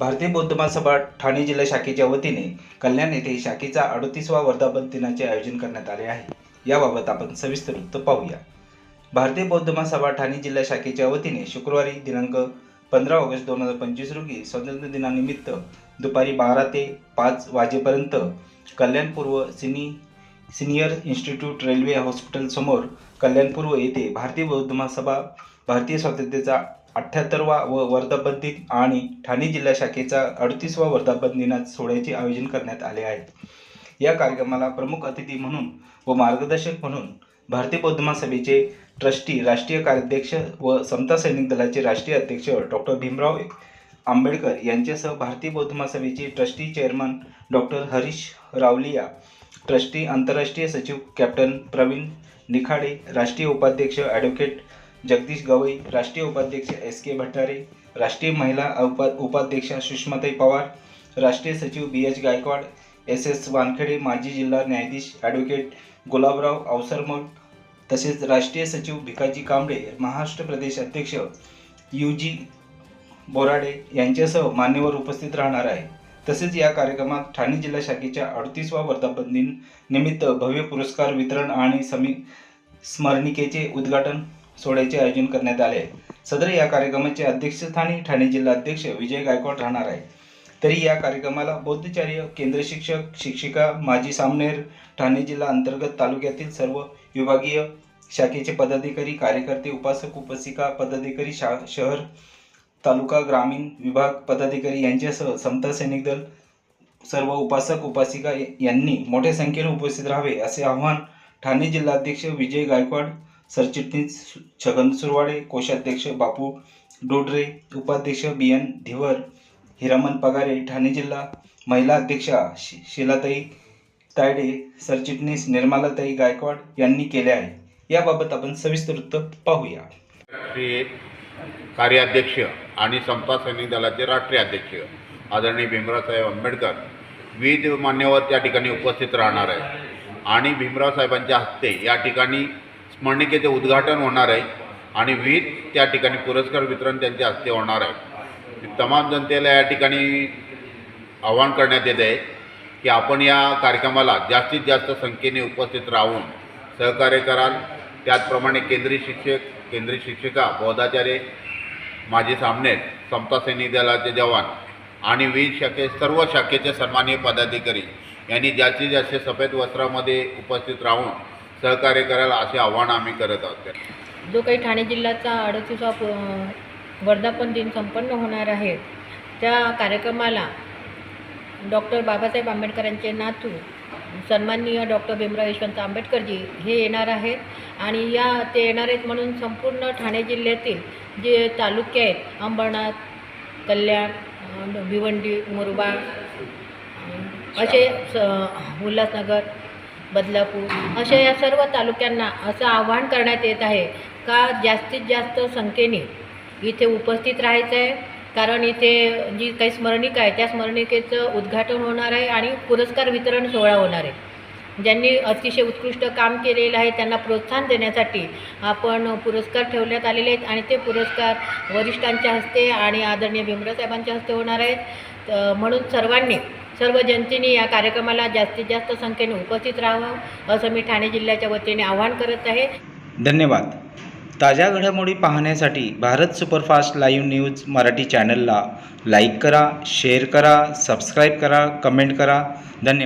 भारतीय बौद्ध महासभा ठाणे जिल्हा शाखेच्या वतीने कल्याण येथे शाखेचा अडतीसवा वर्धापन दिनाचे आयोजन करण्यात आले आहे. याबाबत आपण सविस्तर वृत्त पाहूया. भारतीय बौद्ध महासभा ठाणे जिल्हा शाखेच्या वतीने शुक्रवारी दिनांक पंधरा ऑगस्ट दोन हजार पंचवीस रोजी स्वातंत्र्य दिनानिमित्त दुपारी बारा ते पाच वाजेपर्यंत कल्याणपूर्व सिनी सिनियर इन्स्टिट्यूट रेल्वे हॉस्पिटलसमोर कल्याणपूर्व येथे भारतीय बौद्ध महासभा भारतीय स्वातंत्र्याचा अठ्ठ्याहत्तरवा व वर्धापन दिन आणि ठाणे जिल्हा शाखेचा अडतीसवा वर्धापन दिनात सोहळ्याचे आयोजन करण्यात आले आहे. या कार्यक्रमाला प्रमुख अतिथी म्हणून व मार्गदर्शक म्हणून भारतीय बौद्ध महासभेचे ट्रस्टी राष्ट्रीय कार्याध्यक्ष व समता सैनिक दलाचे राष्ट्रीय अध्यक्ष डॉक्टर भीमराव आंबेडकर यांच्यासह भारतीय बौद्ध महासभेचे trustee chairman doctor Harish Rawalia trustee आंतरराष्ट्रीय सचिव कॅप्टन प्रवीण निखाडे राष्ट्रीय उपाध्यक्ष ॲडव्होकेट जगदीश गवई राष्ट्रीय उपाध्यक्ष एस के भट्टारे राष्ट्रीय महिला उपा उपाध्यक्षा सुषमाताई पवार राष्ट्रीय सचिव B H Gaikwad S S Wankhede माजी जिल्हा न्यायाधीश ॲडव्होकेट गुलाबराव अवसरमल तसेच राष्ट्रीय सचिव भिकाजी कांबळे महाराष्ट्र प्रदेश अध्यक्ष यू जी बोराडे यांच्यासह मान्यवर उपस्थित राहणार आहे तसेच या कार्यक्रमात ठाणे जिल्हा शाखेच्या अडतीसवा वर्धापन दिन निमित्त भव्य पुरस्कार वितरण आणि समी स्मरणिकेचे उद्घाटन सोहळ्याचे आयोजन करण्यात आले. आहे सदर या कार्यक्रमाचे अध्यक्षस्थानी ठाणे जिल्हा अध्यक्ष विजय गायकवाड राहणार आहे. तरी या कार्यक्रमाला बौद्धचार्य केंद्र शिक्षक शिक्षिका माजी सामनेर ठाणे जिल्हा अंतर्गत तालुक्यातील सर्व विभागीय शाखेचे पदाधिकारी कार्यकर्ते उपासक उपासिका पदाधिकारी शा शहर तालुका ग्रामीण विभाग पदाधिकारी यांच्यासह समता सैनिक दल सर्व उपासक उपासिका यांनी मोठ्या संख्येने उपस्थित राहावे असे आवाहन ठाणे जिल्हाध्यक्ष विजय गायकवाड सरचिटणीस छगन सुरवाडे कोषाध्यक्ष बापू डोडरे उपाध्यक्ष बी एन धिवर हिरामन पगारे ठाणे जिल्हा महिला अध्यक्षा शि शिलाताई तायडे सरचिटणीस निर्मलाताई गायकवाड यांनी केले आहे. याबाबत आपण सविस्तर वृत्त पाहूया. कार्याध्यक्ष आणि समता सैनिक दलाचे राष्ट्रीय अध्यक्ष आदरणीय भीमरावसाहेब आंबेडकर विविध मान्यवर त्या ठिकाणी उपस्थित राहणार आहे आणि भीमराव साहेबांच्या हस्ते या ठिकाणी स्मरणिकेचे उद्घाटन होणार आहे आणि विविध त्या ठिकाणी पुरस्कार वितरण त्यांच्या हस्ते होणार आहे. तमाम जनतेला या ठिकाणी आवाहन करण्यात येत आहे की आपण या कार्यक्रमाला जास्तीत जास्त संख्येने उपस्थित राहून सहकार्य कराल. त्याचप्रमाणे केंद्रीय शिक्षक केंद्रीय शिक्षिका बौद्धाचार्य माझे सामने समता सैनिक दलाचे जवान आणि विविध शाखे सर्व शाखेचे सन्माननीय पदाधिकारी यांनी जास्तीत जास्त सफेद वस्त्रामध्ये उपस्थित राहून सहकार्य करायला असे आव्हान आम्ही करत आहोत. जो काही ठाणे जिल्ह्याचा अडतीसा वर्धापन दिन संपन्न होणार आहे त्या कार्यक्रमाला डॉक्टर बाबासाहेब आंबेडकरांचे नातू सन्माननीय डॉक्टर भीमराव यशवंत आंबेडकरजी हे येणार आहेत आणि या ते येणार आहेत म्हणून संपूर्ण ठाणे जिल्ह्यातील जे तालुके आहेत अंबरनाथ कल्याण भिवंडी मुरबाड असे स उल्हासनगर बदलापूर अशा या सर्व तालुक्यांना असं आवाहन करण्यात येत आहे का जास्तीत जास्त संख्येने इथे उपस्थित राहायचं आहे कारण इथे जी काही स्मरणिका आहे त्या स्मरणिकेचं उद्घाटन होणार आहे आणि पुरस्कार वितरण सोहळा होणार आहे. ज्यांनी अतिशय उत्कृष्ट काम केलेलं आहे त्यांना प्रोत्साहन देण्यासाठी आपण पुरस्कार ठेवण्यात आलेले आहेत आणि ते पुरस्कार वरिष्ठांच्या हस्ते आणि आदरणीय भीमराव साहेबांच्या हस्ते होणार आहेत. म्हणून सर्वांनी सर्व जनतेने या कार्यक्रमाला जास्तीत जास्त संख्येने उपस्थित राहावं असं मी ठाणे जिल्ह्याच्या वतीने आवाहन करत आहे. धन्यवाद. ताज्या घडामोडी पाहण्यासाठी Bharat superfast live news Marathi चॅनलला लाईक करा शेअर करा सबस्क्राईब करा कमेंट करा. धन्यवाद.